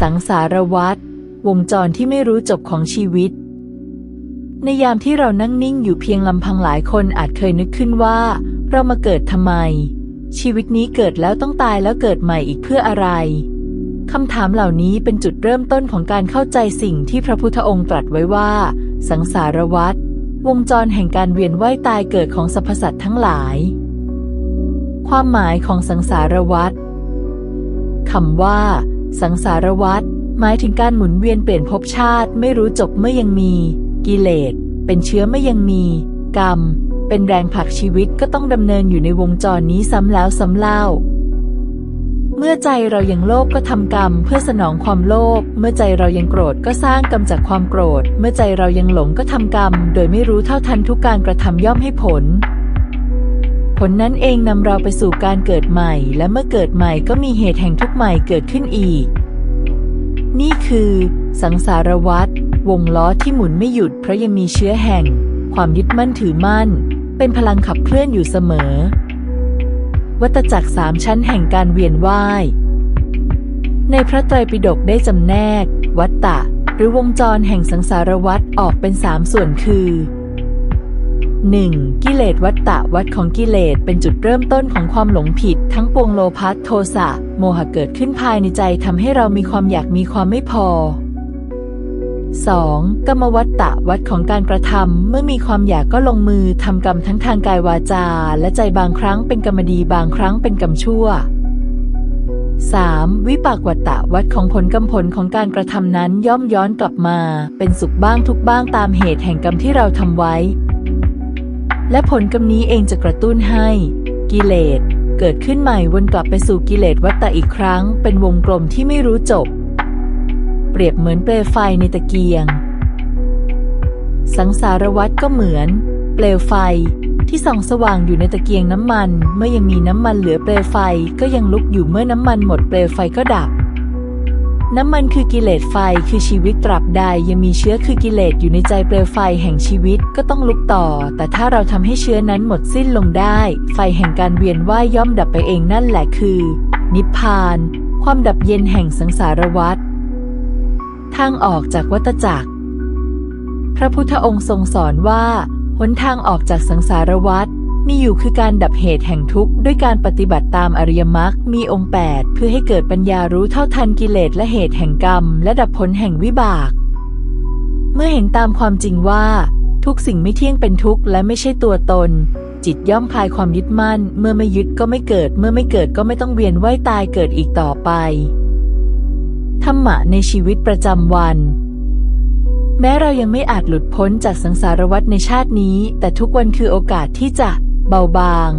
สังสารวัฏวงจรที่ไม่รู้จบของชีวิต ในยามที่เรานั่งนิ่งอยู่เพียงลำพังหลายคนอาจเคยนึกขึ้นว่า เรามาเกิดทำไม ชีวิตนี้เกิดแล้วต้องตายแล้วเกิดใหม่อีกเพื่ออะไรคำถามเหล่านี้เป็นจุดเริ่มต้นของการเข้าใจสิ่งที่พระพุทธองค์ตรัสไว้ว่า สังสารวัฏวงจรแห่งการเวียนว่ายตายเกิดของสรรพสัตว์ทั้งหลาย ความหมายของสังสารวัฏคำว่า สังสารวัฏหมายถึงการหมุนเวียนเปลี่ยนภพชาติไม่รู้จบเมื่อยังมี กิเลส เป็นเชื้อเมื่อยังมี กรรม เป็นแรงผลักชีวิตก็ต้องดำเนินอยู่ในวงจรนี้ซ้ำแล้วซ้ำเล่า เมื่อใจเรายังโลภก็ทำกรรมเพื่อสนองความโลภเมื่อใจเรายังโกรธก็สร้างกรรมจากความโกรธ เมื่อใจเรายังหลงก็ทำกรรม โดยไม่รู้เท่าทันทุกการกระทำย่อมให้ผล ผลนั้นเองนำเราไปสู่การเกิดใหม่ และเมื่อเกิดใหม่ก็มีเหตุแห่งทุกข์ใหม่เกิดขึ้นอีก นี่คือ สังสารวัฏวงล้อที่หมุนไม่หยุดเพราะยังมีเชื้อแห่ง ความยึดมั่นถือมั่น เป็นพลังขับเคลื่อนอยู่เสมอ วัตจักรสามชั้นแห่งการเวียนว่าย ในพระไตรปิฎกได้จำแนก วัตตะ หรือวงจรแห่งสังสารวัฏออกเป็นสามส่วนคือ 1. กิเลสวัตตะวัดของกิเลสเป็นจุดเริ่มต้นของความหลงผิด ทั้งปวงโลภะโทสะโมหะเกิดขึ้นภายในใจทำให้เรามีความอยากมีความไม่พอ 2. กรรมวัตตะวัดของการกระทำเมื่อมีความอยากก็ลงมือทำกรรมทั้งทางกายวาจา และใจบางครั้งเป็นกรรมดีบางครั้งเป็นกรรมชั่ว 3. วิปากวัตตะวัดของผลกำผลของการกระทำนั้นย่อมย้อนกลับมา เป็นสุขบ้างทุกบ้างตามเหตุแห่งกรรมที่เราทำไว้ และผลกรรมนี้เองจะกระตุ้นให้กิเลสเกิดขึ้นใหม่วนกลับไปสู่กิเลสวัตตะอีกครั้ง เป็นวงกลมที่ไม่รู้จบ เปรียบเหมือนเปลวไฟในตะเกียง สังสารวัฏก็เหมือน เปลวไฟที่ส่องสว่างอยู่ในตะเกียงน้ำมัน เมื่อยังมีน้ำมันเหลือเปลวไฟก็ยังลุกอยู่เมื่อน้ำมันหมดเปลวไฟก็ดับ น้ำมันคือกิเลสไฟคือชีวิตตราบใดยังมีเชื้อคือกิเลสอยู่ในใจเปลวไฟแห่งชีวิตก็ต้องลุกต่อ แต่ถ้าเราทำให้เชื้อนั้นหมดสิ้นลงได้ ไฟแห่งการเวียนว่ายย่อมดับไปเองนั่นแหละคือ นิพพาน ความดับเย็นแห่งสังสารวัฏทางออกจากวัฏจักร พระพุทธองค์ทรงสอนว่าหนทางออกจากสังสารวัฏ มีอยู่คือการดับเหตุแห่งทุกข์ด้วยการปฏิบัติตามอริยมรรคมีองค์ 8 เพื่อให้เกิดปัญญารู้เท่าทันกิเลสและเหตุแห่งกรรม และดับผลแห่งวิบาก เมื่อเห็นตามความจริงว่า ทุกสิ่งไม่เที่ยงเป็นทุกข์และไม่ใช่ตัวตน จิตย่อมคลายความยึดมั่น เมื่อไม่ยึดก็ไม่เกิด เมื่อไม่เกิดก็ไม่ต้องเวียนว่ายตายเกิดอีกต่อไปธรรมะในชีวิตประจำวันแม้เรายังไม่อาจหลุดพ้นจากสังสารวัฏในชาตินี้ แต่ทุกวันคือโอกาสที่จะ เบาบาง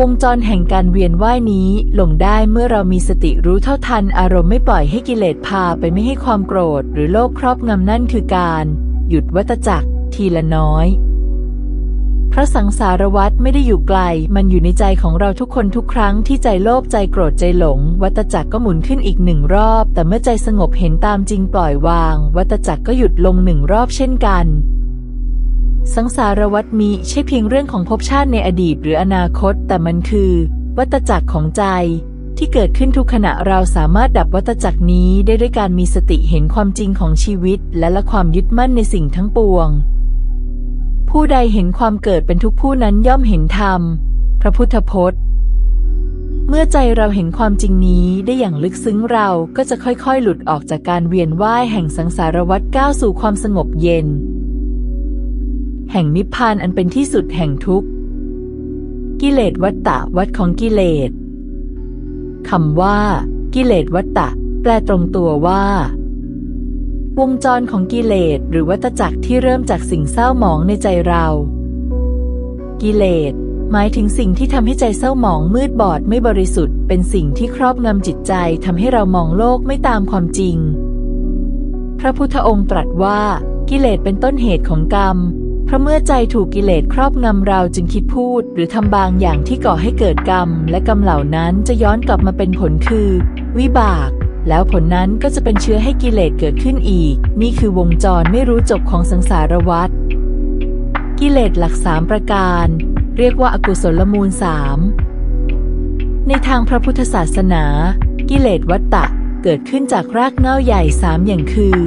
วงจรแห่งการเวียนว่ายนี้ลงได้เมื่อเรามีสติรู้เท่าทันอารมณ์ไม่ปล่อยให้กิเลสพาไปไม่ให้ความโกรธ หรือโลภครอบงำนั่นคือการ หยุดวัตจักร ทีละน้อย พระสังสารวัฏไม่ได้อยู่ไกล มันอยู่ในใจของเราทุกคนทุกครั้งที่ใจโลภใจโกรธใจหลง วัตจักรก็หมุนขึ้นอีกหนึ่งรอบ แต่เมื่อใจสงบเห็นตามจริงปล่อยวาง วัตจักรก็หยุดลงหนึ่งรอบเช่นกัน สังสารวัฏมีใช่เพียงเรื่องของภพชาติในอดีตหรืออนาคต แต่มันคือ วัตจักรของใจ ที่เกิดขึ้นทุกขณะเราสามารถดับวัตจักรนี้ได้ด้วยการมีสติเห็นความจริงของชีวิต และละความยึดมั่นในสิ่งทั้งปวง ผู้ใดเห็นความเกิดเป็นทุกผู้นั้นย่อมเห็นธรรม พระพุทธพจน์ เมื่อใจเราเห็นความจริงนี้ได้อย่างลึกซึ้งเราก็จะค่อยๆ หลุดออกจากการเวียนว่ายแห่งสังสารวัฏก้าวสู่ความสงบเย็น แห่งนิพพานอันเป็นที่สุดแห่งทุกข์ กิเลสวัตตะวัดของกิเลสคำว่า กิเลสวัตตะ แปลตรงตัวว่า วงจรของกิเลสหรือวัตจักรที่เริ่มจากสิ่งเศร้าหมองในใจเรา กิเลสหมายถึงสิ่งที่ทำให้ใจเศร้าหมองมืดบอดไม่บริสุทธิ์ เป็นสิ่งที่ครอบงำจิตใจทำให้เรามองโลกไม่ตามความจริง พระพุทธองค์ตรัสว่า กิเลสเป็นต้นเหตุของกรรม เพราะเมื่อใจถูกกิเลสครอบงำเราจึงคิดพูด หรือทำบางอย่างที่ก่อให้เกิดกรรม และกรรมเหล่านั้นจะย้อนกลับมาเป็นผลคือ วิบาก แล้วผลนั้นก็จะเป็นเชื้อให้กิเลสเกิดขึ้นอีก นี่คือวงจรไม่รู้จบของสังสารวัฏกิเลสหลักสามประการ เรียกว่าอากุศลมูลสามในทางพระพุทธศาสนา กิเลสวัตตะเกิดขึ้นจากรากเหง้าใหญ่สามอย่างคือ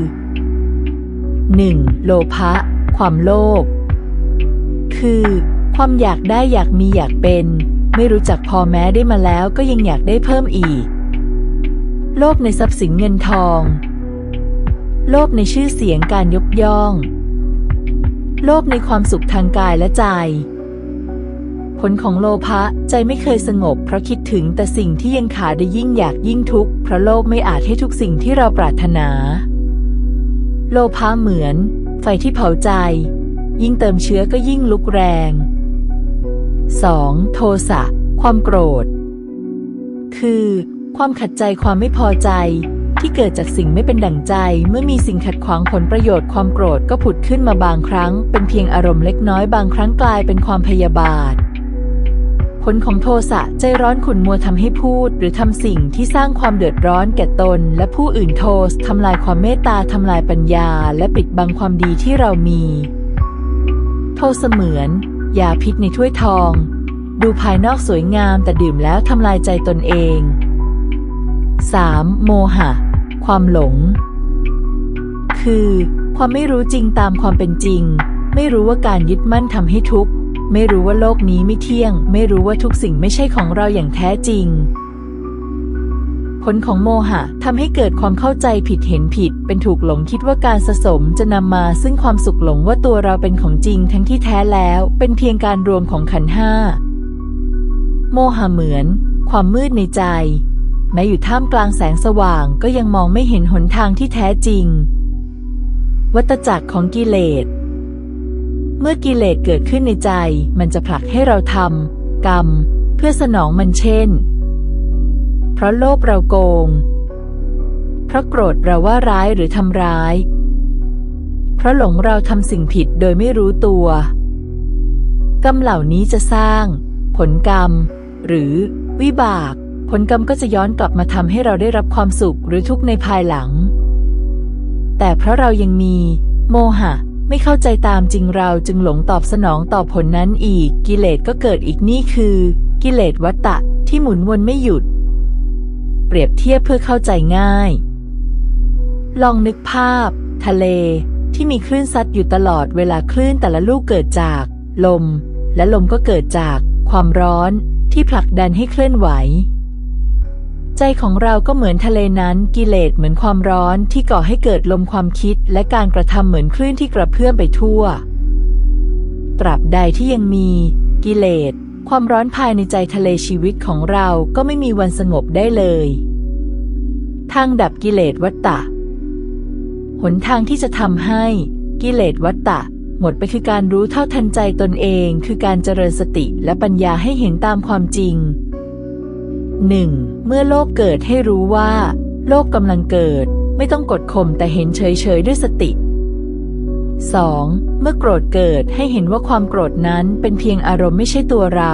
1. โลภะ ความโลภ คือ ความอยากได้อยากมีอยากเป็น ไม่รู้จักพอแม้ได้มาแล้วก็ยังอยากได้เพิ่มอีก โลภในทรัพย์สินเงินทอง โลภในชื่อเสียงการยกย่อง โลภในความสุขทางกายและใจ ผลของโลภะใจไม่เคยสงบเพราะคิดถึงแต่สิ่งที่ยังขาดได้ยิ่งอยากยิ่งทุกข์เพราะโลภไม่อาจให้ทุกสิ่งที่เราปรารถนาโลภะเหมือน ไฟที่เผาใจ ยิ่งเติมเชื้อก็ยิ่งลุกแรง 2. โทสะ ความโกรธ คือ ความขัดใจความไม่พอใจที่เกิดจากสิ่งไม่เป็นดั่งใจ เมื่อมีสิ่งขัดขวางผลประโยชน์ความโกรธก็ผุดขึ้นมาบางครั้ง เป็นเพียงอารมณ์เล็กน้อยบางครั้งกลายเป็นความพยาบาท ลของโทสะใจร้อนขุนมัวทำให้พูด หรือทำสิ่งที่สร้างความเดือดร้อนแก่ตน และผู้อื่นโทสทำลายความเมตตาทำลายปัญญา และปิดบังความดีที่เรามี โทสเหมือนยาพิษในถ้วยทอง ดูภายนอกสวยงามแต่ดื่มแล้วทำลายใจตนเอง 3. โมหะ ความหลง คือ ความไม่รู้จริงตามความเป็นจริง ไม่รู้ว่าการยึดมั่นทำให้ทุกข์ ไม่รู้ว่าโลกนี้ไม่เที่ยง ไม่รู้ว่าทุกสิ่งไม่ใช่ของเราอย่างแท้จริง ผลของโมหะทำให้เกิดความเข้าใจผิดเห็นผิด เป็นถูกหลงคิดว่าการสะสมจะนำมาซึ่งความสุขหลงว่าตัวเราเป็นของจริงทั้งที่แท้แล้ว เป็นเพียงการรวมของขันห้า โมหะเหมือน ความมืดในใจ แม้อยู่ท่ามกลางแสงสว่างก็ยังมองไม่เห็นหนทางที่แท้จริง วัตจักรของกิเลส เมื่อกิเลสเกิดขึ้นในใจ มันจะผลักให้เราทำกรรม เพื่อสนองมันเช่น เพราะโลภเราโกง เพราะโกรธเราว่าร้ายหรือทำร้าย เพราะหลงเราทำสิ่งผิดโดยไม่รู้ตัว กรรมเหล่านี้จะสร้าง ผลกรรม หรือ วิบาก ผลกรรมก็จะย้อนกลับมาทำให้เราได้รับความสุขหรือทุกข์ในภายหลัง แต่เพราะเรายังมี โมหะ ไม่เข้าใจตามจริงเราจึงหลงตอบสนองต่อผลนั้นอีก กิเลสก็เกิดอีกนี่คือ กิเลสวัตตะที่หมุนวนไม่หยุด เปรียบเทียบเพื่อเข้าใจง่าย ลองนึกภาพ ทะเล ที่มีคลื่นซัดอยู่ตลอดเวลาคลื่นแต่ละลูกเกิดจาก ลม และลมก็เกิดจาก ความร้อนที่ผลักดันให้เคลื่อนไหว ใจของเราก็เหมือนทะเลนั้นกิเลสเหมือนความร้อนที่ก่อให้เกิดลมความคิด และการกระทำเหมือนคลื่นที่กระเพื่อมไปทั่ว ตราบใดที่ยังมี กิเลส ความร้อนภายในใจทะเลชีวิตของเราก็ไม่มีวันสงบได้เลย ทางดับกิเลสวัตตะ หนทางที่จะทำให้ กิเลสวัตตะ หมดไปคือการรู้เท่าทันใจตนเอง คือการเจริญสติและปัญญาให้เห็นตามความจริง 1. เมื่อโลกเกิดให้รู้ว่า โลกกำลังเกิด ไม่ต้องกดข่มแต่เห็นเฉยๆด้วยสติ 2. เมื่อโกรธเกิดให้เห็นว่าความโกรธนั้นเป็นเพียงอารมณ์ไม่ใช่ตัวเรา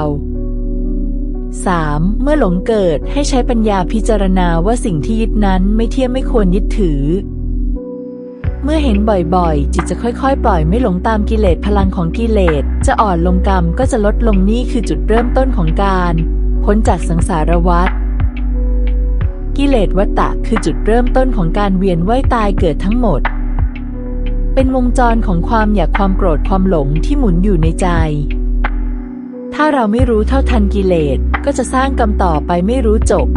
3. เมื่อหลงเกิดให้ใช้ปัญญาพิจารณาว่าสิ่งที่ยึดนั้นไม่เที่ยงไม่ควรยึดถือ เมื่อเห็นบ่อยๆ จิตจะค่อยๆ ปล่อยไม่หลงตามกิเลสพลังของกิเลส จะอ่อนลงกรรมก็จะลดลงนี่คือจุดเริ่มต้นของการ พ้นจากสังสารวัฏกิเลสวัตตะคือจุดเริ่มต้นของการเวียนว่ายตายเกิดทั้งหมด เป็นวงจรของความอยากความโกรธความหลงที่หมุนอยู่ในใจ ถ้าเราไม่รู้เท่าทันกิเลสก็จะสร้างกรรมต่อไปไม่รู้จบ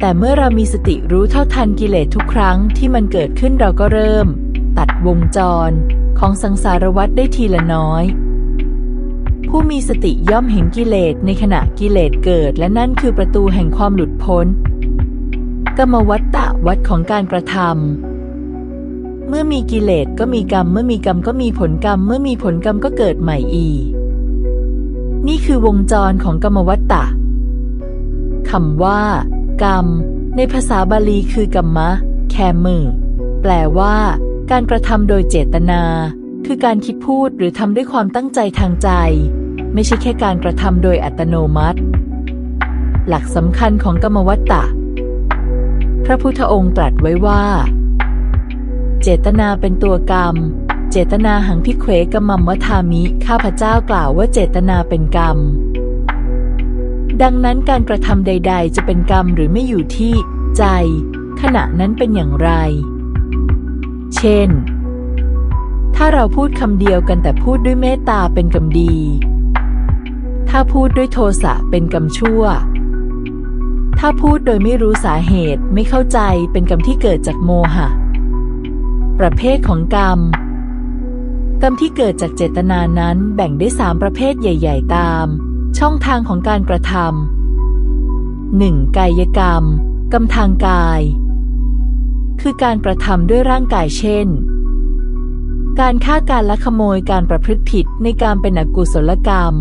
แต่เมื่อเรามีสติรู้เท่าทันกิเลสทุกครั้งที่มันเกิดขึ้นเราก็เริ่ม ตัดวงจรของสังสารวัฏได้ทีละน้อย ผู้มีสติย่อมเห็นกิเลสในขณะกิเลสเกิด และนั่นคือประตูแห่งความหลุดพ้น กรรมวัตตะวัดของการกระทำเมื่อมีกิเลสก็มีกรรม เมื่อมีกรรมก็มีผลกรรม เมื่อมีผลกรรมก็เกิดใหม่อีก นี่คือวงจรของกรรมวัตตะคำว่า กรรม ในภาษาบาลีคือกรรมะ แคมือ แปลว่า การกระทำโดยเจตนา คือการคิดพูดหรือทำด้วยความตั้งใจทางใจ ไม่ใช่แค่การกระทำโดยอัตโนมัติ หลักสำคัญของกรรมวัตตะ พระพุทธองค์ตรัสไว้ว่า เจตนาเป็นตัวกรรม เจตนาหังพิเควกรรมัมวทามิข้าพเจ้ากล่าวว่าเจตนาเป็นกรรม ดังนั้นการกระทำใด ๆ จะเป็นกรรมหรือไม่อยู่ที่ใจ ขณะนั้นเป็นอย่างไร เช่นถ้าเราพูดคำเดียวกันแต่พูดด้วยเมตตาเป็นกรรมดี ถ้าพูดด้วยโทสะเป็นกรรมชั่ว ถ้าพูดโดยไม่รู้สาเหตุไม่เข้าใจเป็นกรรมที่เกิดจากโมหะ ประเภทของกรรม กรรมที่เกิดจากเจตนานั้นแบ่งได้สามประเภทใหญ่ ๆ ตาม ช่องทางของการกระทำหนึ่งกายกรรม กรรมทางกาย คือการกระทำด้วยร่างกายเช่น การฆ่าการลักขโมยการประพฤติผิดในการเป็นอกุศลกรรม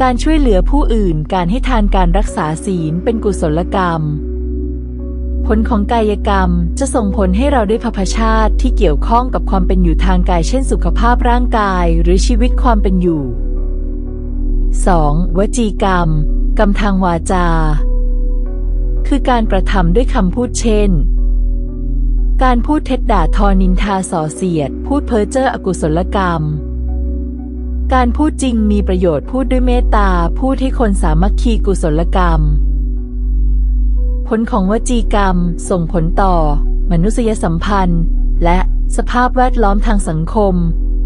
การช่วยเหลือผู้อื่น การให้ทานการรักษาศีลเป็นกุศลกรรม ผลของกายกรรมจะส่งผลให้เราได้พพชาติที่เกี่ยวข้องกับความเป็นอยู่ทางกาย เช่นสุขภาพร่างกายหรือชีวิตความเป็นอยู่ 2. วจีกรรม กรรมทางวาจา คือการกระทำด้วยคำพูดเช่น การพูดเท็จด่าทอนินทาส่อเสียด พูดเพ้อเจ้ออกุศลกรรม การพูดจริงมีประโยชน์พูดด้วยเมตตา พูดให้คนสามัคคีกุศลกรรม ผลของวจีกรรม ส่งผลต่อ มนุษยสัมพันธ์ และสภาพแวดล้อมทางสังคม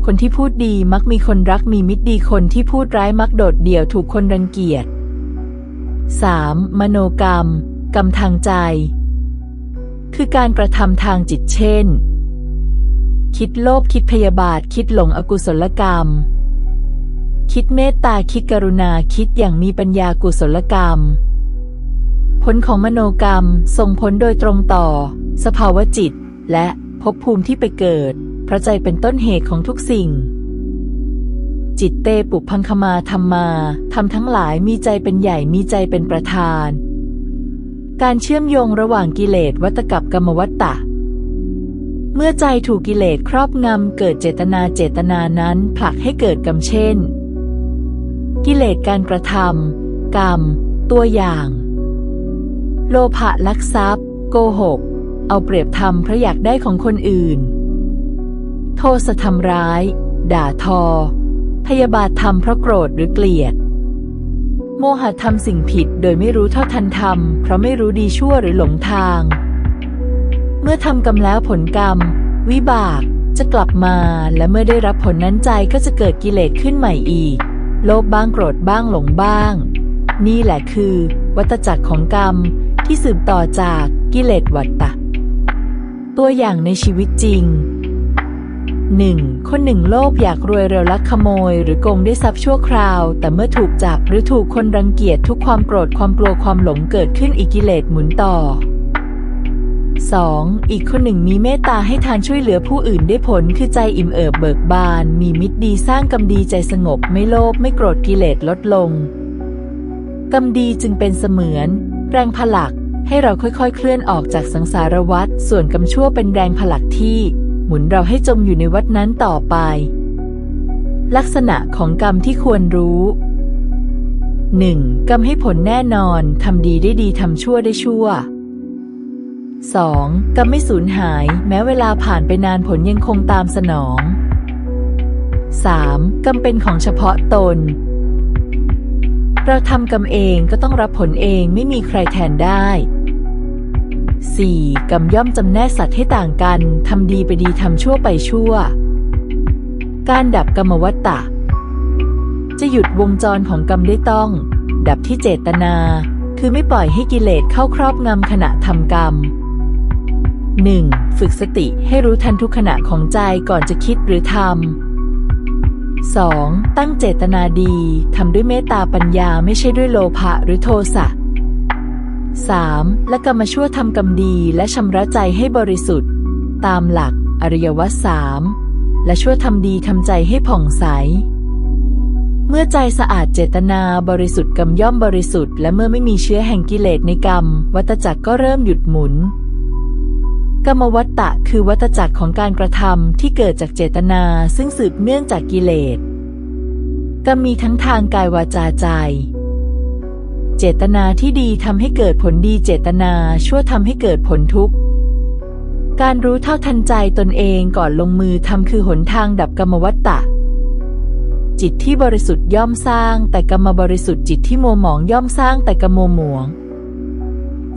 คนที่พูดดีมักมีคนรักมีมิตรดีคนที่พูดร้ายมักโดดเดี่ยวถูกคนรังเกียจ 3. มโนกรรม กรรมทางใจ คือการกระทำทางจิตเช่น คิดโลภคิดพยาบาทคิดหลงอกุศลกรรม คิดเมตตาคิดกรุณาคิดอย่างมีปัญญากุศลกรรม ผลของมโนกรรมส่งผลโดยตรงต่อ สภาวะจิต และภพภูมิที่ไปเกิด พระใจเป็นต้นเหตุของทุกสิ่ง จิตเตปุพังคมาธรรมาทำทั้งหลายมีใจเป็นใหญ่มีใจเป็นประธาน การเชื่อมโยงระหว่างกิเลสวัตกับกรรมวัตตะเมื่อใจถูกกิเลสครอบงำเกิดเจตนาเจตนานั้นผลักให้เกิดกรรมเช่น กิเลสการกระทำกรรม ตัวอย่าง โลภะลักทรัพย์ โกหก เอาเปรียบธรรมเพราะอยากได้ของคนอื่น โทสะทำร้าย ด่าทอ พยาบาทธรรมเพราะโกรธหรือเกลียด โมหะทำสิ่งผิดโดยไม่รู้เท่าทันธรรมเพราะไม่รู้ดีชั่วหรือหลงทาง เมื่อทำกรรมแล้วผลกรรม วิบากจะกลับมาและเมื่อได้รับผลนั้นใจก็จะเกิดกิเลสขึ้นใหม่อีก โลภบ้างโกรธบ้างหลงบ้าง นี่แหละคือ วัตจักรของกรรมที่สืบต่อจากกิเลสวัตตะ ตัวอย่างในชีวิตจริง 1. คนหนึ่งโลภอยากรวยเร็วลักขโมย หรือโกงได้ทรัพย์ชั่วคราว แต่เมื่อถูกจับหรือถูกคนรังเกียจทุกความโกรธความกลัวความหลงเกิดขึ้นอีกกิเลสหมุนต่อ 2. อีกคนหนึ่งมีเมตตาให้ทานช่วยเหลือผู้อื่นได้ผลคือใจอิ่มเอิบเบิกบาน มีมิตรดีสร้างกรรมดีใจสงบไม่โลภไม่โกรธกิเลสลดลงกรรมดีจึงเป็นเสมือน แรงผลักให้เราค่อยๆ เคลื่อนออกจากสังสารวัฏส่วนกรรมชั่วเป็นแรงผลักที่ หมุนเราให้จมอยู่ในวัฏนั้นต่อไป ลักษณะของกรรมที่ควรรู้ 1. กรรมให้ผลแน่นอนทำดีได้ดีทำชั่วได้ชั่ว 2. กรรมไม่สูญหาย แม้เวลาผ่านไปนานผลยังคงตามสนอง 3. กรรมเป็นของเฉพาะตน เราทำกรรมเองก็ต้องรับผลเองไม่มีใครแทนได้ 4. กรรมย่อมจำแนกสัตว์ให้ต่างกัน ทำดีไปดีทำชั่วไปชั่ว การดับกรรมวัตตะ จะหยุดวงจรของกรรมได้ต้อง ดับที่เจตนา คือไม่ปล่อยให้กิเลสเข้าครอบงำขณะทำกรรม 1. ฝึกสติให้รู้ทันทุกขณะของใจก่อนจะคิดหรือทำ 2. ตั้งเจตนาดีทำด้วยเมตตาปัญญาไม่ใช่ด้วยโลภะหรือโทสะ 3. และกรรมชั่วทำกรรมดีและชำระใจให้บริสุทธิ์ ตามหลัก อริยวัตสามและชั่วทำดีทำใจให้ผ่องใส เมื่อใจสะอาดเจตนาบริสุทธิ์กรรมย่อมบริสุทธิ์และเมื่อไม่มีเชื้อแห่งกิเลสในกรรม วัตจักรก็เริ่มหยุดหมุน กรรมวัตตะคือวัตจักรของการกระทำที่เกิดจากเจตนา ซึ่งสืบเนื่องจากกิเลสกรรมมีทั้งทางกายวาจาใจ เจตนาที่ดีทำให้เกิดผลดีเจตนาชั่วทำให้เกิดผลทุกข์ การรู้เท่าทันใจตนเองก่อนลงมือทำคือหนทางดับกรรมวัตตะ จิตที่บริสุทธิ์ย่อมสร้าง แต่กรรมบริสุทธิ์จิตที่โมวหมองย่อมสร้างแต่กรรมโมวหมอง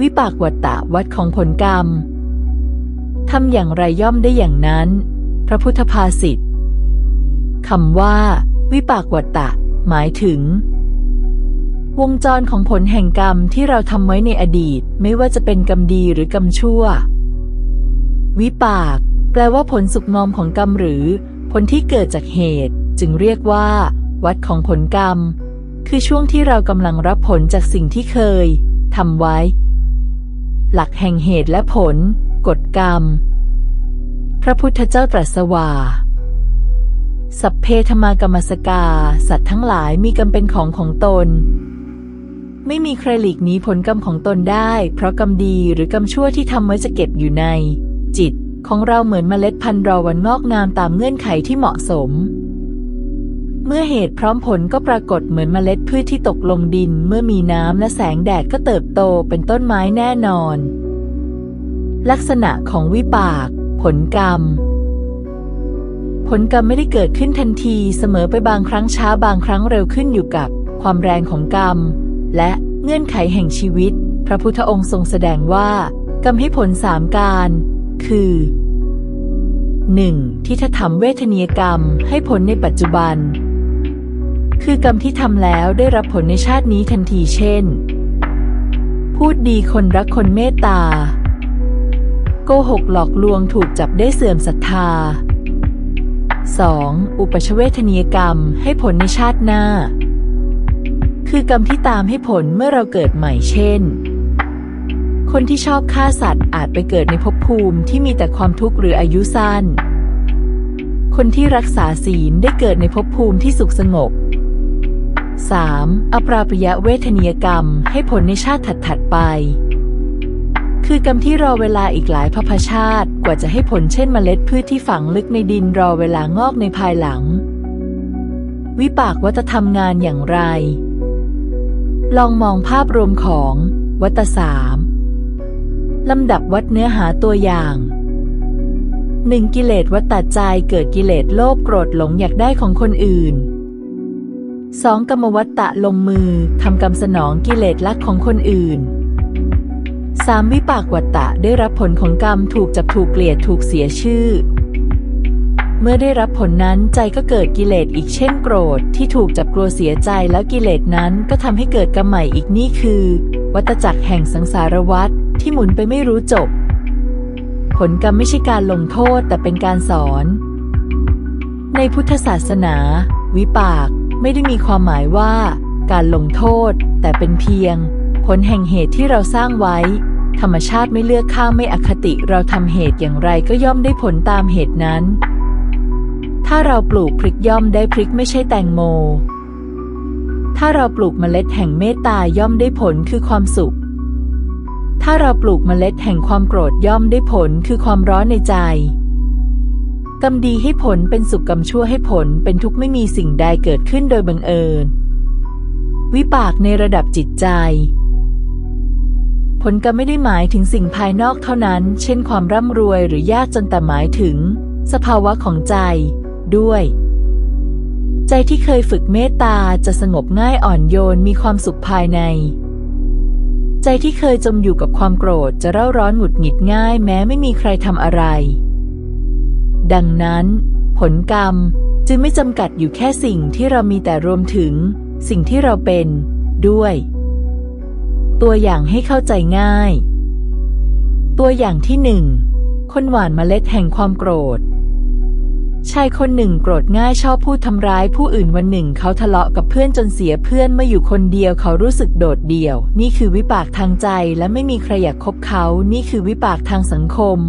วิปากวัตตะวัดของผลกรรม ทำอย่างไรย่อมได้อย่างนั้น พระพุทธภาษิตคำว่า วิปากวัตตะ หมายถึง วงจรของผลแห่งกรรมที่เราทำไว้ในอดีต ไม่ว่าจะเป็นกรรมดีหรือกรรมชั่ว วิปาก แปลว่าผลสุกงอมของกรรมหรือ ผลที่เกิดจากเหตุ จึงเรียกว่า วัดของผลกรรม คือช่วงที่เรากำลังรับผลจากสิ่งที่เคยทำไว้ หลักแห่งเหตุและผล กฎกรรม พระพุทธเจ้าตรัสว่าสัพเพธรรมากรรมสกา สัตว์ทั้งหลายมีกรรมเป็นของของตน ไม่มีใครหลีกหนีผลกรรมของตนได้ เพราะกรรมดีหรือกรรมชั่วที่ทำไว้จะเก็บอยู่ใน จิตของเราเหมือนเมล็ดพันธุ์รอวันงอกงามตามเงื่อนไขที่เหมาะสม เมื่อเหตุพร้อมผลก็ปรากฏเหมือนเมล็ดพืชที่ตกลงดิน เมื่อมีน้ำและแสงแดดก็เติบโตเป็นต้นไม้แน่นอน ลักษณะของวิปาก ผลกรรม ผลกรรมไม่ได้เกิดขึ้นทันทีเสมอไปบางครั้งช้าบางครั้งเร็วขึ้นอยู่กับ ความแรงของกรรม และเงื่อนไขแห่งชีวิต พระพุทธองค์ทรงแสดงว่า กรรมให้ผลสามการ คือ 1. ที่ถ้าทำเวทนียกรรมให้ผลในปัจจุบัน คือกรรมที่ทำแล้วได้รับผลในชาตินี้ทันทีเช่น พูดดีคนรักคนเมตตา โกหกหลอกลวงถูกจับได้เสื่อมศรัทธา 2. อุปชเวทนียกรรมให้ผลในชาติหน้า คือกรรมที่ตามให้ผลเมื่อเราเกิดใหม่เช่น คนที่ชอบฆ่าสัตว์อาจไปเกิดในภพภูมิที่มีแต่ความทุกข์หรืออายุสั้น คนที่รักษาศีลได้เกิดในภพภูมิที่สุขสงบ 3. อปราปยเวทนียกรรมให้ผลในชาติถัดๆไป คือกรรมที่รอเวลาอีกหลายพพชาติ กว่าจะให้ผลเช่นเมล็ดพืชที่ฝังลึกในดินรอเวลางอกในภายหลัง วิปากว่าจะทำงานอย่างไร ลองมองภาพรวมของวัตสามลำดับวัดเนื้อหาตัวอย่าง 1. กิเลสวัตตาใจเกิดกิเลสโลภโกรธหลงอยากได้ของคนอื่น 2. กรรมวัตตะลงมือทำกรรมสนองกิเลสลักของคนอื่น 3. วิปากวัตตะได้รับผลของกรรมถูกจับถูกเกลียดถูกเสียชื่อ เมื่อได้รับผลนั้นใจก็เกิดกิเลสอีกเช่นโกรธ ที่ถูกจับกลัวเสียใจแล้วกิเลสนั้นก็ทำให้เกิดกรรมใหม่อีกนี่คือ วัตจักรแห่งสังสารวัฏที่หมุนไปไม่รู้จบ ผลกรรมไม่ใช่การลงโทษแต่เป็นการสอน ในพุทธศาสนา วิปากไม่ได้มีความหมายว่า การลงโทษ แต่เป็นเพียง ผลแห่งเหตุที่เราสร้างไว้ ธรรมชาติไม่เลือกข้างไม่อคติเราทำเหตุอย่างไรก็ย่อมได้ผลตามเหตุนั้น ถ้าเราปลูกพริกย่อมได้พริกไม่ใช่แตงโม ถ้าเราปลูกเมล็ดแห่งเมตตาย่อมได้ผลคือความสุข ถ้าเราปลูกเมล็ดแห่งความโกรธย่อมได้ผลคือความร้อนในใจกรรมดีให้ผลเป็นสุขกรรมชั่วให้ผลเป็นทุกข์ไม่มีสิ่งใดเกิดขึ้นโดยบังเอิญ วิปากในระดับจิตใจ ผลกรรมไม่ได้หมายถึงสิ่งภายนอกเท่านั้น เช่นความร่ำรวยหรือยากจนแต่หมายถึง สภาวะของใจ ด้วย ใจที่เคยฝึกเมตตาจะสงบง่ายอ่อนโยนมีความสุขภายใน ใจที่เคยจมอยู่กับความโกรธจะเร่าร้อนหงุดหงิดง่ายแม้ไม่มีใครทำอะไร ดังนั้น ผลกรรมจึงไม่จำกัดอยู่แค่สิ่งที่เรามีแต่รวมถึง สิ่งที่เราเป็น ด้วย ตัวอย่างให้เข้าใจง่าย ตัวอย่างที่หนึ่งคนหวานเมล็ดแห่งความโกรธ ชายคนหนึ่งโกรธง่ายชอบพูดทำร้ายผู้อื่นวันหนึ่งเขาทะเลาะกับเพื่อนจนเสียเพื่อนมื่ออยู่คนเดียวเขารู้สึกโดดเดี่ยว นี่คือวิปากทางใจและไม่มีใครอยากคบเขา นี่คือวิปากทางสังคม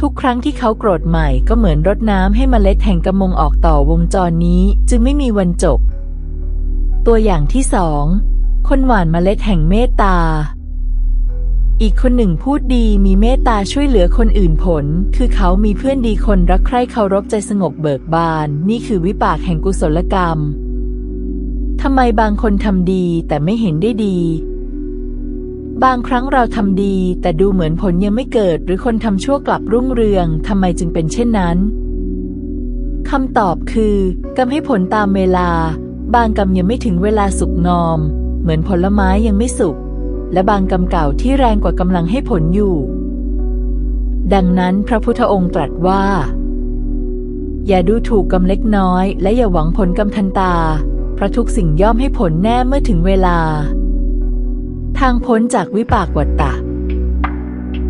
ทุกครั้งที่เขาโกรธใหม่ก็เหมือนรดน้ำให้เมล็ดแห่งกำมงออกต่อวงจรนี้ จึงไม่มีวันจบ ตัวอย่างที่สอง คนหวานเมล็ดแห่งเมตตา อีกคนหนึ่งพูดดีมีเมตตาช่วยเหลือคนอื่นผล คือเขามีเพื่อนดีคนรักใคร่เคารพใจสงบเบิกบาน นี่คือวิปากแห่งกุศลกรรมทำไมบางคนทำดีแต่ไม่เห็นได้ดี บางครั้งเราทำดีแต่ดูเหมือนผลยังไม่เกิด หรือคนทำชั่วกลับรุ่งเรืองทำไมจึงเป็นเช่นนั้นคำตอบคือกรรมให้ผลตามเวลา บางกรรมยังไม่ถึงเวลาสุกงอม เหมือนผลไม้ยังไม่สุก และบางกรรมเก่าที่แรงกว่ากำลังให้ผลอยู่ ดังนั้นพระพุทธองค์ตรัสว่า อย่าดูถูกกรรมเล็กน้อย และอย่าหวังผลกรรมทันตา เพราะทุกสิ่งย่อมให้ผลแน่เมื่อถึงเวลา ทางพ้นจากวิปากวัตตะ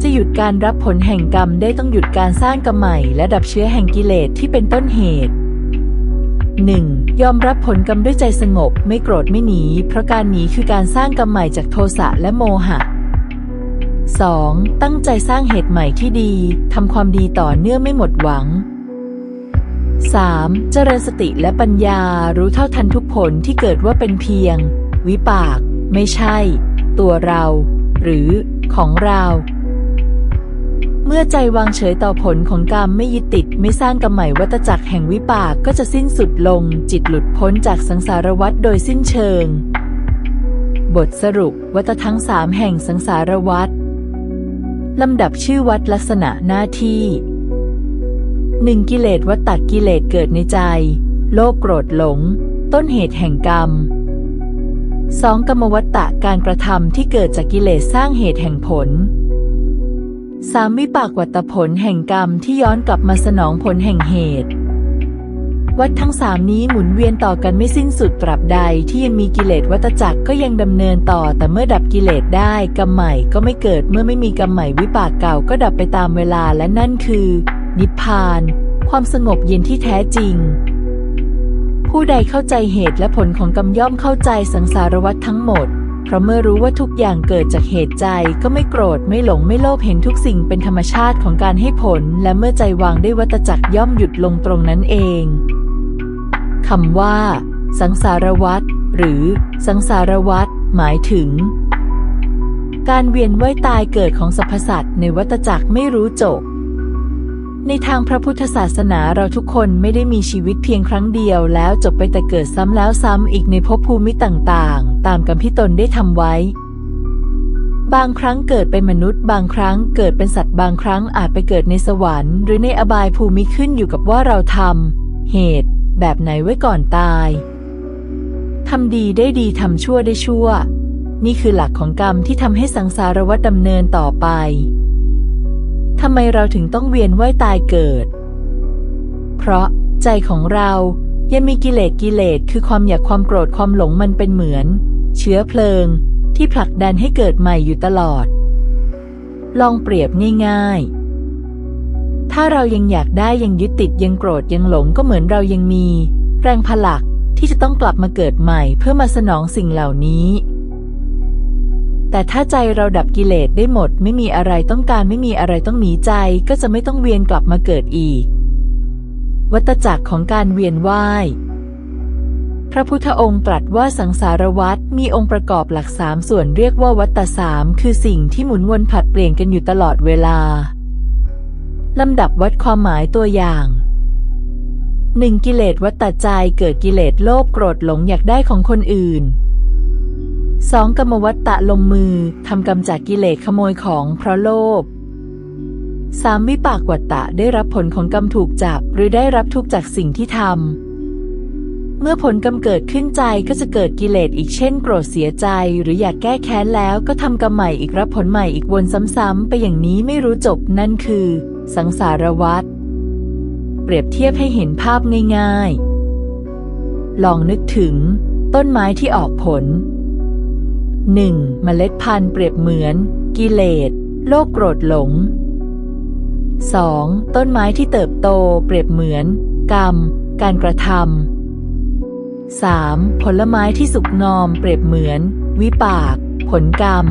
จะหยุดการรับผลแห่งกรรมได้ต้องหยุดการสร้างกรรมใหม่และดับเชื้อแห่งกิเลสที่เป็นต้นเหตุ 1. ยอมรับผลกรรมด้วยใจสงบไม่โกรธไม่หนี เพราะการหนีคือการสร้างกรรมใหม่จากโทสะและโมหะ 2. ตั้งใจสร้างเหตุใหม่ที่ดีทำความดีต่อเนื่องไม่หมดหวัง 3. เจริญสติและปัญญารู้เท่าทันทุกผลที่เกิดว่าเป็นเพียง วิปาก ไม่ใช่ ตัวเรา หรือของเรา เมื่อใจวางเฉยต่อผลของกรรมไม่ยึดติด ไม่สร้างกรรมใหม่วัตจักรแห่งวิปากก็จะสิ้นสุดลง จิตหลุดพ้นจากสังสารวัฏโดยสิ้นเชิง บทสรุปวัตทั้งสามแห่งสังสารวัฏลำดับชื่อวัดลักษณะหน้าที่หนึ่งกิเลสวัตตกิเลสเกิดในใจ โลภโกรธหลง ต้นเหตุแห่งกรรมสองกรรมวัตตะการกระทำที่เกิดจากกิเลสสร้างเหตุแห่งผล สามวิปากวัตผลแห่งกรรมที่ย้อนกลับมาสนองผลแห่งเหตุ วัดทั้งสามนี้หมุนเวียนต่อกันไม่สิ้นสุดตราบใดที่ยังมีกิเลสวัตจักรก็ยังดำเนินต่อ แต่เมื่อดับกิเลสได้กรรมใหม่ก็ไม่เกิดเมื่อไม่มีกรรมใหม่วิปากเก่าก็ดับไปตามเวลาและนั่นคือ นิพพาน ความสงบเย็นที่แท้จริง ผู้ใดเข้าใจเหตุและผลของกรรมย่อมเข้าใจสังสารวัฏทั้งหมด เพราะเมื่อรู้ว่าทุกอย่างเกิดจากเหตุใจก็ไม่โกรธไม่หลงไม่โลภเห็นทุกสิ่งเป็นธรรมชาติของการให้ผล และเมื่อใจวางได้วัตจักรย่อมหยุดลงตรงนั้นเองคำว่า สังสารวัฏหรือ สังสารวัฏหมายถึง การเวียนว่ายตายเกิดของสรรพสัตว์ในวัตจักรไม่รู้จบ ในทางพระพุทธศาสนาเราทุกคนไม่ได้มีชีวิตเพียงครั้งเดียว แล้วจบไปแต่เกิดซ้ำแล้วซ้ำอีกในภพภูมิต่างๆ ตามกรรมที่ตนได้ทำไว้ บางครั้งเกิดเป็นมนุษย์ บางครั้งเกิดเป็นสัตว์บางครั้งอาจไปเกิดในสวรรค์ หรือในอบายภูมิขึ้นอยู่กับว่าเราทำเหตุ แบบไหนไว้ก่อนตายทำดีได้ดีทำชั่วได้ชั่ว นี่คือหลักของกรรมที่ทำให้สังสารวัฏดำเนินต่อไป ทำไมเราถึงต้องเวียนว่ายตายเกิด เพราะใจของเรายังมีกิเลสกิเลสคือความอยากความโกรธความหลงมันเป็นเหมือน เชื้อเพลิง ที่ผลักดันให้เกิดใหม่อยู่ตลอด ลองเปรียบง่ายๆ ถ้าเรายังอยากได้ยังยึดติดยังโกรธยังหลงก็เหมือนเรายังมี แรงผลักที่จะต้องกลับมาเกิดใหม่เพื่อมาสนองสิ่งเหล่านี้ แต่ถ้าใจเราดับกิเลสได้หมด ไม่มีอะไรต้องการไม่มีอะไรต้องหนีใจก็จะไม่ต้องเวียนกลับมาเกิดอีก วัตจักรของการเวียนว่ายพระพุทธองค์ตรัสว่าสังสารวัฏมีองค์ประกอบหลักสามส่วนเรียกว่าวัตตสามคือสิ่งที่หมุนวนผัดเปลี่ยนกันอยู่ตลอดเวลา ลำดับวัดความหมายตัวอย่างหนึ่งกิเลสวัตตใจเกิดกิเลสโลภโกรธหลงอยากได้ของคนอื่น สองกรรมวัตตะลงมือทำกำจัดกิเลสขโมยของเพราะโลภสามวิปากวัตตะได้รับผลของกรรมถูกจับ หรือได้รับทุกจากสิ่งที่ทำเมื่อผลกรรมเกิดขึ้นใจก็จะเกิดกิเลสอีกเช่น โกรธเสียใจ หรืออยากแก้แค้นแล้วก็ทำกรรมใหม่อีกรับผลใหม่อีกวนซ้ำๆไปอย่างนี้ไม่รู้จบนั่นคือ สังสารวัฏเปรียบเทียบให้เห็นภาพง่ายๆ ลองนึกถึง ต้นไม้ที่ออกผล 1. เมล็ดพันธุ์เปรียบเหมือน กิเลสโลภโกรธหลง 2. ต้นไม้ที่เติบโตเปรียบเหมือน กรรม การกระทำ 3. ผลไม้ที่สุกงอมเปรียบเหมือน วิปาก ผลกรรม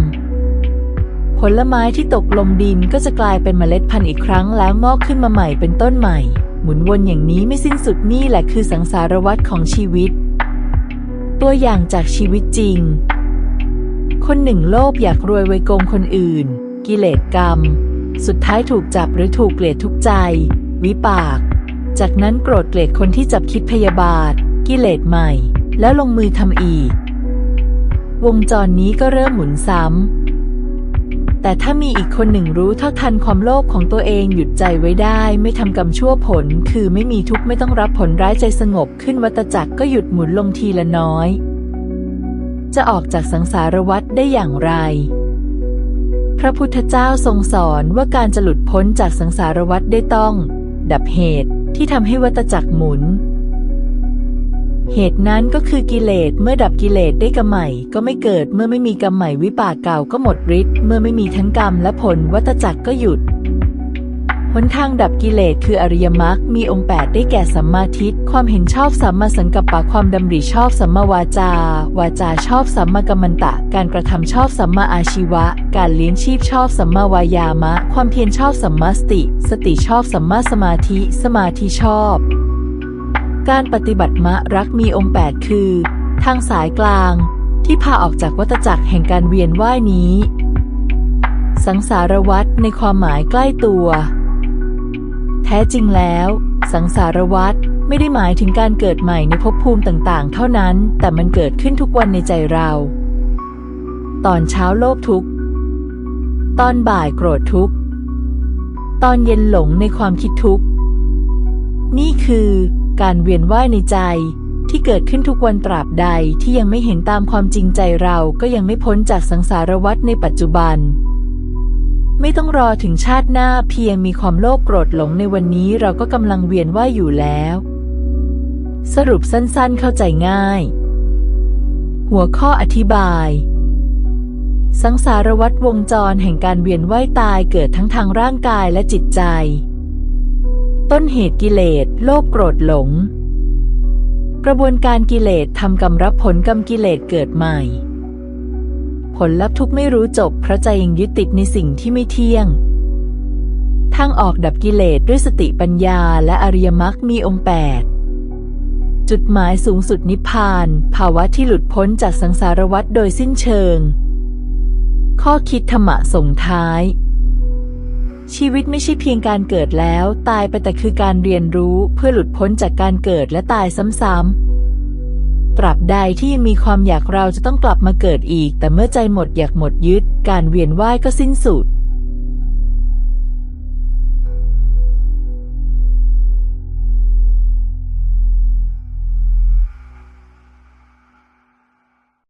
ผลไม้ที่ตกลงดินก็จะกลายเป็นเมล็ดพันธุ์อีกครั้งแล้วงอกขึ้นมาใหม่เป็นต้นใหม่ หมุนวนอย่างนี้ไม่สิ้นสุดนี่แหละคือสังสารวัฏของชีวิต ตัวอย่างจากชีวิตจริง คนหนึ่งโลภอยากรวยไวโกงคนอื่น กิเลสกรรม สุดท้ายถูกจับหรือถูกเกลียดทุกใจ วิปาก จากนั้นโกรธเกลียดคนที่จับคิดพยาบาท กิเลสใหม่ แล้วลงมือทำอีก วงจรนี้ก็เริ่มหมุนซ้ำ แต่ถ้ามีอีกคนหนึ่งรู้เท่าทันความโลภของตัวเองหยุดใจไว้ได้ ไม่ทำกรรมชั่วผล คือไม่มีทุกข์ไม่ต้องรับผลร้ายใจสงบขึ้นวัตจักรก็หยุดหมุนลงทีละน้อย จะออกจากสังสารวัฏได้อย่างไร พระพุทธเจ้าทรงสอนว่าการจะหลุดพ้นจากสังสารวัฏได้ต้อง ดับเหตุที่ทำให้วัฏจักรหมุน เหตุนั้นก็คือกิเลสเมื่อดับกิเลสได้กรรมใหม่ ก็ไม่เกิดเมื่อไม่มีกรรมใหม่วิปากเก่าก็หมดฤทธิ์เมื่อไม่มีทั้งกรรมและผลวัฏจักรก็หยุด หนทางดับกิเลสคืออริยมรรคมีองค์8ได้แก่สัมมาทิฏฐิความเห็นชอบสัมมาสังกัปปะความดำริชอบสัมมาวาจา วาจาชอบสัมมากัมมันตะ การกระทำชอบสัมมาอาชีวะ การเลี้ยงชีพชอบสัมมาวายามะ ความเพียรชอบสัมมาสติ สติชอบสัมมาสมาธิ สมาธิชอบ การปฏิบัติมะรักมีองค์8คือ ทางสายกลาง ที่พาออกจากวัฏจักรแห่งการเวียนว่ายนี้ สังสารวัฏในความหมายใกล้ตัว แท้จริงแล้ว สังสารวัฏไม่ได้หมายถึงการเกิดใหม่ในภพภูมิต่างๆ เท่านั้น แต่มันเกิดขึ้นทุกวันในใจเรา ตอนเช้าโลภทุกข์ ตอนบ่ายโกรธทุกข์ ตอนเย็นหลงในความคิดทุกข์ นี่คือการเวียนว่ายในใจที่เกิดขึ้นทุกวันตราบใดที่ยังไม่เห็นตามความจริงใจเราก็ยังไม่พ้นจากสังสารวัฏในปัจจุบัน ไม่ต้องรอถึงชาติหน้าเพียงมีความโลภโกรธหลงในวันนี้เราก็กำลังเวียนว่ายอยู่แล้ว สรุปสั้นๆเข้าใจง่าย หัวข้ออธิบาย สังสารวัฏวงจรแห่งการเวียนว่ายตายเกิดทั้งทางร่างกายและจิตใจ ต้นเหตุกิเลสโลภโกรธหลง กระบวนการกิเลสทำกรรมรับผลกรรมกิเลสเกิดใหม่ ลลัพธ์ทุกข์ไม่รู้จบ เพราะใจยังยึดติดในสิ่งที่ไม่เที่ยง ทางออกดับกิเลสด้วยสติปัญญาและอริยมรรคมีองค์แปดจุดหมายสูงสุดนิพพาน ภาวะที่หลุดพ้นจากสังสารวัฏโดยสิ้นเชิง ข้อคิดธรรมะส่งท้าย ชีวิตไม่ใช่เพียงการเกิดแล้ว ตายไปแต่คือการเรียนรู้เพื่อหลุดพ้นจากการเกิดและตายซ้ำๆ ราบใดที่ยังมีความอยากเราจะต้องกลับมาเกิดอีก แต่เมื่อใจหมดอยากหมดยึด การเวียนว่ายก็สิ้นสุด